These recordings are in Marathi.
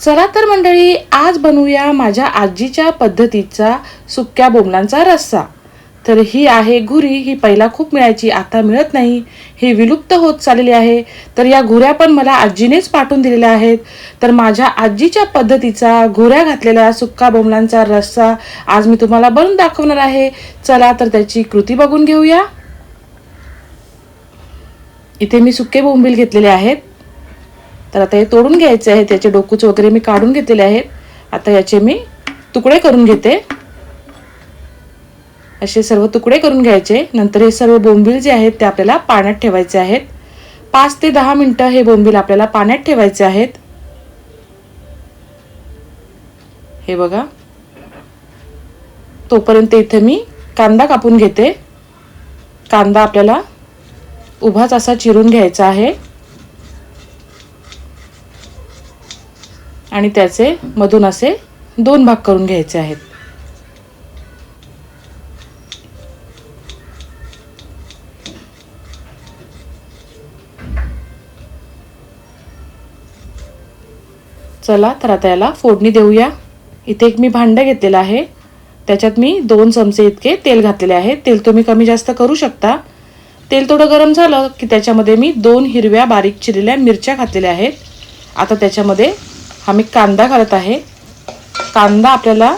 चला तर मंडळी आज बनवूया माझ्या आजीच्या पद्धतीचा सुक्या बोंबलांचा रस्सा. तर ही आहे घुरी ही पहिला खूप मिळायची आता मिळत नाही. ही विलुप्त होत चाललेली आहे. तर या घुऱ्या पण मला आजीनेच पाठवून दिलेल्या आहेत. तर माझ्या आजीच्या पद्धतीचा घुऱ्या घातलेला सुक्का बोंबलांचा रस्सा आज मी तुम्हाला बनवून दाखवणार आहे. चला तर त्याची कृती बघून घेऊया. इथे मी सुके बोंबील घेतलेले आहेत. तर आता हे तोडून घ्यायचे आहे त्याचे डोकूच वगैरे मी काढून घेतलेले आहेत. आता याचे मी तुकडे करून घेते. असे सर्व तुकडे करून घ्यायचे. नंतर हे सर्व बोंबील जे आहेत ते आपल्याला पाण्यात ठेवायचे आहेत. पाच ते दहा मिनटं हे बोंबील आपल्याला पाण्यात ठेवायचे आहेत. हे बघा. तोपर्यंत इथे मी कांदा कापून घेते. कांदा आपल्याला उभाच असा चिरून घ्यायचा आहे. आणि त्याचे मधून असे दोन भाग करून घ्यायचे आहेत. चला तर आता याला फोडणी देऊया. इथे एक मी भांडं घेतलेलं आहे. त्याच्यात मी दोन चमचे इतके तेल घातलेले आहे. तेल तुम्ही कमी जास्त करू शकता. तेल थोडं गरम झालं की त्याच्यामध्ये मी दोन हिरव्या बारीक चिरलेल्या मिरच्या घातलेल्या आहेत. आता त्याच्यामध्ये हा मी कांदा घालत आहे. कांदा आपल्याला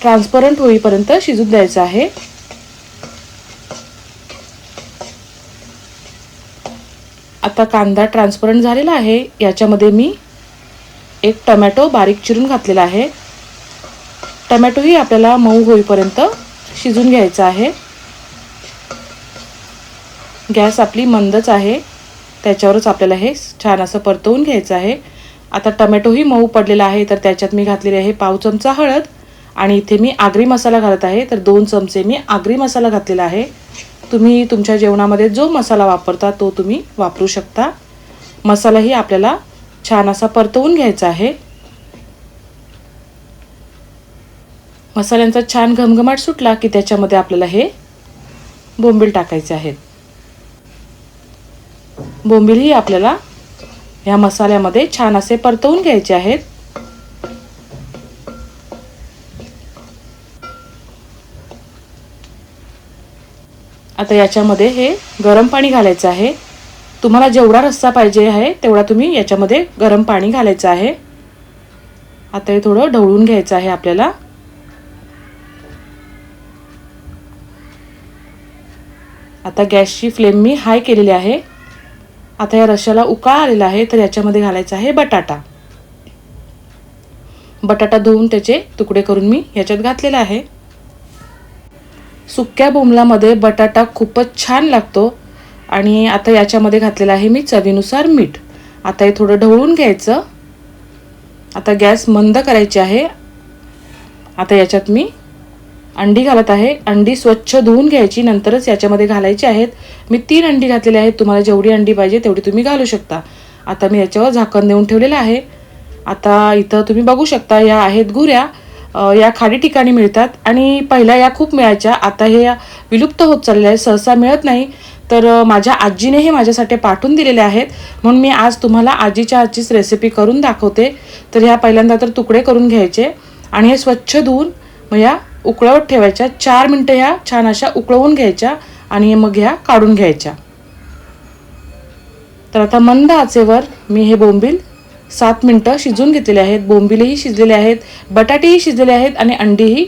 ट्रान्सपरंट होईपर्यंत शिजून द्यायचा आहे. आता कांदा ट्रान्सपरंट झालेला आहे. याच्यामध्ये मी एक टमॅटो बारीक चिरून घातलेला आहे. टमॅटोही आपल्याला मऊ होईपर्यंत शिजून घ्यायचा आहे. गॅस आपली मंदच आहे. त्याच्यावरच आपल्याला हे छान असं परतवून घ्यायचं आहे. आता टमॅटोही मऊ पडलेला आहे तर त्याच्यात मी घातलेले आहे पाव चमचा हळद. आणि इथे मी आगरी मसाला घालत आहे तर दोन चमचे मी आगरी मसाला घातलेला आहे. तुम्ही तुमच्या जेवणामध्ये जो मसाला वापरता तो तुम्ही वापरू शकता. मसालाही आपल्याला छान असा परतवून घ्यायचा आहे. मसाल्यांचा छान घमघमाट सुटला की त्याच्यामध्ये आपल्याला हे बोंबील टाकायचे आहेत. बोंबीलही आपल्याला ह्या मसाल्यामध्ये छान असे परतवून घ्यायचे आहेत. आता याच्यामध्ये हे गरम पाणी घालायचं आहे. तुम्हाला जेवढा रस्सा पाहिजे आहे तेवढा तुम्ही याच्यामध्ये गरम पाणी घालायचं आहे. आता हे थोडं ढवळून घ्यायचं आहे आपल्याला. आता गॅसची फ्लेम मी हाय केलेली आहे. आता या रश्याला उकाळ आलेला आहे तर याच्यामध्ये घालायचा आहे बटाटा. बटाटा धुवून त्याचे तुकडे करून मी याच्यात घातलेला आहे. सुक्या बोंबलामध्ये बटाटा खूपच छान लागतो आणि आता याच्यामध्ये घातलेलं आहे मी चवीनुसार मीठ. आता हे थोडं ढवळून घ्यायचं. आता गॅस मंद करायची आहे. आता याच्यात मी अंडी घालत आहे. अंडी स्वच्छ धुवून घ्यायची नंतरच याच्यामध्ये घालायची आहेत. मी तीन अंडी घातलेली आहेत. तुम्हाला जेवढी अंडी पाहिजे तेवढी तुम्ही घालू शकता. आता मी याच्यावर झाकण देऊन ठेवलेलं आहे. आता इथं तुम्ही बघू शकता या आहेत गुऱ्या. या खाडी ठिकाणी मिळतात. आणि पहिल्या या खूप मिळायच्या. आता हे विलुप्त होत चाललं आहे सहसा मिळत नाही. तर माझ्या आजीने हे माझ्यासाठी पाठवून दिलेले आहेत. म्हणून मी आज तुम्हाला आजीच्या आजीच रेसिपी करून दाखवते. तर ह्या पहिल्यांदा तर तुकडे करून घ्यायचे. आणि हे स्वच्छ धुवून मग या उकळवत ठेवायच्या. चार मिनटं ह्या छान अशा उकळवून घ्यायच्या आणि मग ह्या काढून घ्यायच्या. तर आता मंद आचेवर मी हे बोंबील सात मिनटं शिजून घेतलेले आहेत. बोंबिलही शिजलेले आहेत बटाटेही शिजलेले आहेत आणि अंडीही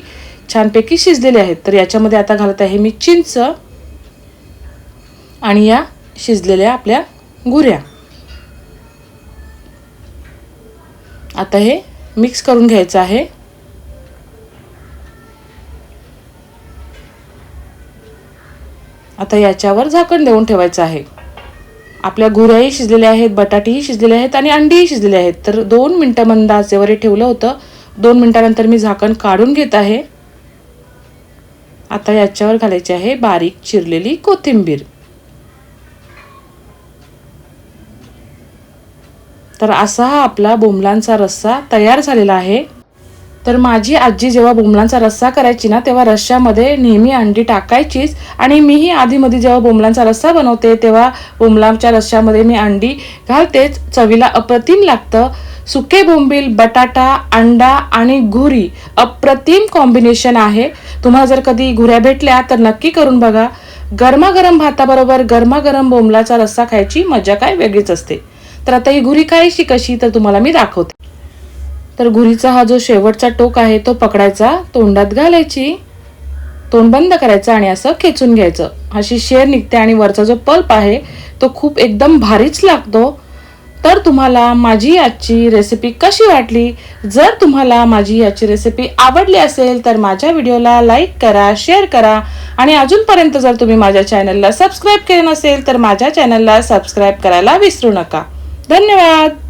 छानपैकी शिजलेले आहेत. तर याच्यामध्ये आता घालत आहे मी चिंच आणि या शिजलेल्या आपल्या गुऱ्या. आता हे मिक्स करून घ्यायचं आहे. आता याच्यावर झाकण देऊन ठेवायचं आहे. आपल्या गुऱ्याही शिजलेल्या आहेत बटाटेही शिजलेले आहेत आणि अंडीही शिजलेले आहेत. तर दोन मिनटं मंद आचेवर हे ठेवलं होतं. दोन मिनटानंतर मी झाकण काढून घेत आहे. आता याच्यावर घालायची आहे बारीक चिरलेली कोथिंबीर. तर असा हा आपला बोंबलांचा रस्सा तयार झालेला आहे. तर माझी आजी जेव्हा बोंबलांचा रस्सा करायची ना तेव्हा रश्श्यामध्ये नेहमी अंडी टाकायचीच. आणि मीही आधीमध्ये जेव्हा बोंबलांचा रस्सा बनवते तेव्हा बोंबलांच्या रश्श्यामध्ये मी अंडी घालतेच. चवीला अप्रतिम लागतं. सुके बोंबील बटाटा अंडा आणि घुरी अप्रतिम कॉम्बिनेशन आहे. तुम्हाला जर कधी घुऱ्या भेटल्या तर नक्की करून बघा. गरमागरम भाताबरोबर गरमागरम बोंबलाचा रस्सा खायची मजा काय वेगळीच असते. तर आता ही घुरी खायची कशी तर तुम्हाला मी दाखवते. तर घुरीचा हा जो शेवटचा टोक आहे तो पकडायचा तोंडात घालायची तोंड बंद करायचं आणि असं खेचून घ्यायचं. अशी शेर निघते आणि वरचा जो पल्प आहे तो खूप एकदम भारीच लागतो. तर तुम्हाला माझी आजची रेसिपी कशी वाटली? जर तुम्हाला माझी याची रेसिपी आवडली असेल तर माझ्या व्हिडिओला लाईक करा शेअर करा. आणि अजूनपर्यंत जर तुम्ही माझ्या चॅनलला सबस्क्राईब केले नसेल तर माझ्या चॅनलला सबस्क्राईब करायला विसरू नका. धन्यवाद!